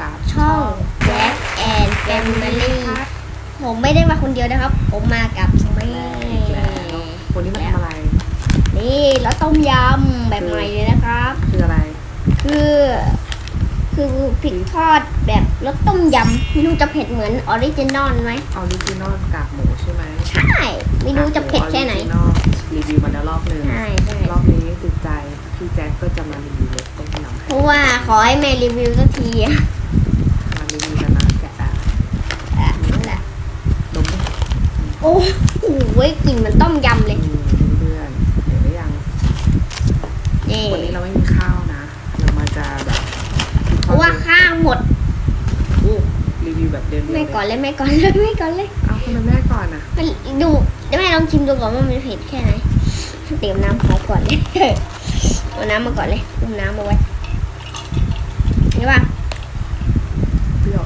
กับช่อง Jack and Family ผมไม่ได้มาคนเดียวนะครับ ผมมากับแม่อีกแล้ววันนี้มาทำอะไร นี่แล้วต้มยำแบบใหม่เลยนะครับ คืออะไร คือ คือพริกทอดแบบรสต้มยำไม่รู้จะเผ็ดเหมือนออริจินอลไหมออริจินอลกากหมูใช่ไหมใช่ไม่รู้จะเผ็ดแค่ไหนออริจิอลรีวิวมาแล้วรอบหนึ่งใช่ใช่รอบนี้ติดใจพี่แจ็คก็จะมารีวิวรสต้มยำเพให้ราะว่าขอให้แม่รีวิวสักทีอะ มารีวิวกันนะแกะอะ อะนั่นแหละ ดมดิ โอ้ โหกลิ่นเหมันต้มยำเลยอืมเพื่อนๆเห็นหรือยังนี่วันนี้เราไม่มีข้าวนะ เรามาจะแบบเพราะว่าข้างหมดอู้รีวิวแบบเรียนๆแม่เลยก่อนเลยแม่ก่อนเลยแม่ก่อนเลยเอาทำไมแม่ก่อนอะมันดูแม่ลองชิมดูก่อนว่ามันเผ็ดแค่ไหนเตรียมน้ำพอก่อนเลยเอาน้ำมาก่อนเลยอุ้มน้ำมาไว้นี่ว่าเปรี้ยว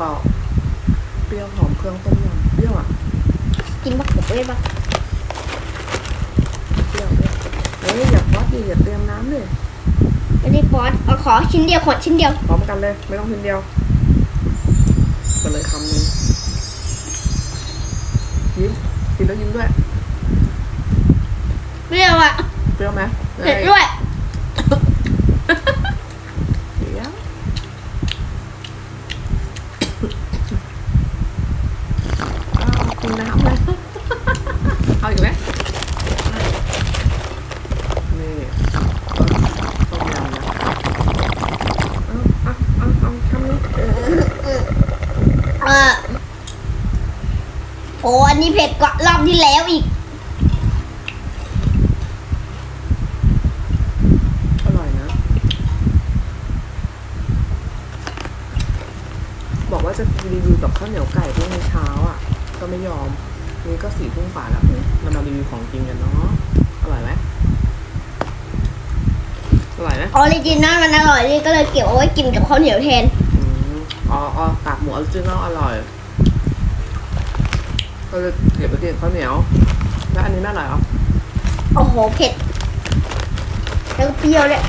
กรอบเปรี้ยวหอมเครื่องต้มยำเปรี้ยวอะ กินบักกบเลยบักเปรี้ยวเปรี้ยวเฮ้ยอย่าพอดดิอย่าเตรียมน้ำเลยไม่ได้ปอดเอาขอชิ้นเดียวขอชิ้นเดียวพร้อมกันเลยไม่ต้องทีเดียวไปเลยคำนึงยิ้มกินแล้วยิ้มด้วยเปรี้ยวอะเปรี้ยวไหมเผ็ดด้วยเปรี้ยวอ้าวกินน้ำเลย เอาอีกไหมนี่ต้มยำนะคะเอาเอาเอาเอาคำนี้ เออ โอ้อันนี้เผ็ดกว่ารอบที่แล้วอีก อร่อยนะ บอกว่าจะรีวิวกับข้าวเหนียวไก่พรุ่งนี้เช้าอะ ก็ไม่ยอม นี่ก็สี่ทุ่มกว่าแล้วเรามารีวิวของจริงกันเนาะ อร่อยไหมอร่อยไหมออริจินอลมันอร่อยนี่ก็เลยเก็บเอาไว้กินกับข้าวเหนียวแทน อืมอ๋ออ๋อกากหมูออริจินอลอร่อย ก็เลยเก็บไปกินกับข้าวเหนียว แล้วอันนี้ไม่อร่อยเหรอโอ้โหเผ็ด แล้วก็เปรี้ยวเลย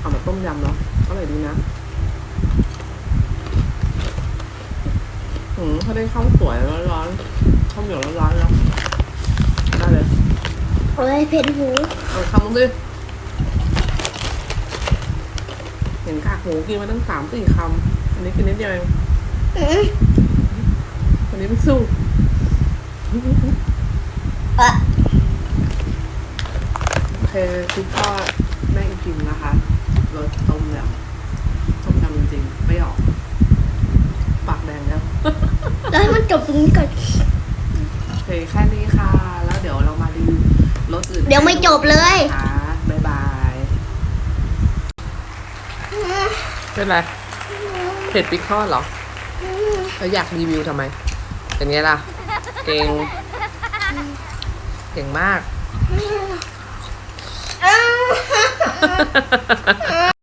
เอามาต้มยำเนาะอร่อยดีนะอืมเขาได้ข้าวสวยร้อนๆข้าวเหนียวร้อนๆแล้วได้เลย โอ้ยเผ็ดหูเอาคำมึงดิเห็นกากหมูกินมาตั้งสามสี่คำ อันนี้กินนิดเดียวเองอื้ออันนี้ไม่สู้อะ โอเคคุณพ่อแม่กินนะคะรสต้มยำต้มยำจริงๆไม่ออก ปากแดงแล้วแล้วให้มันจบตรงนี้ก่อน โอเคแค่นี้ค่ะ แล้วเดี๋ยวเรามารีวิวรสอื่นเดี๋ยวไม่จบเลยค่ะบ๊ายบายเป็นไรเผ็ดพริกทอดเหรอแล้วอยากรีวิวทำไมเป็นไงล่ะ เก่ง เก่งมาก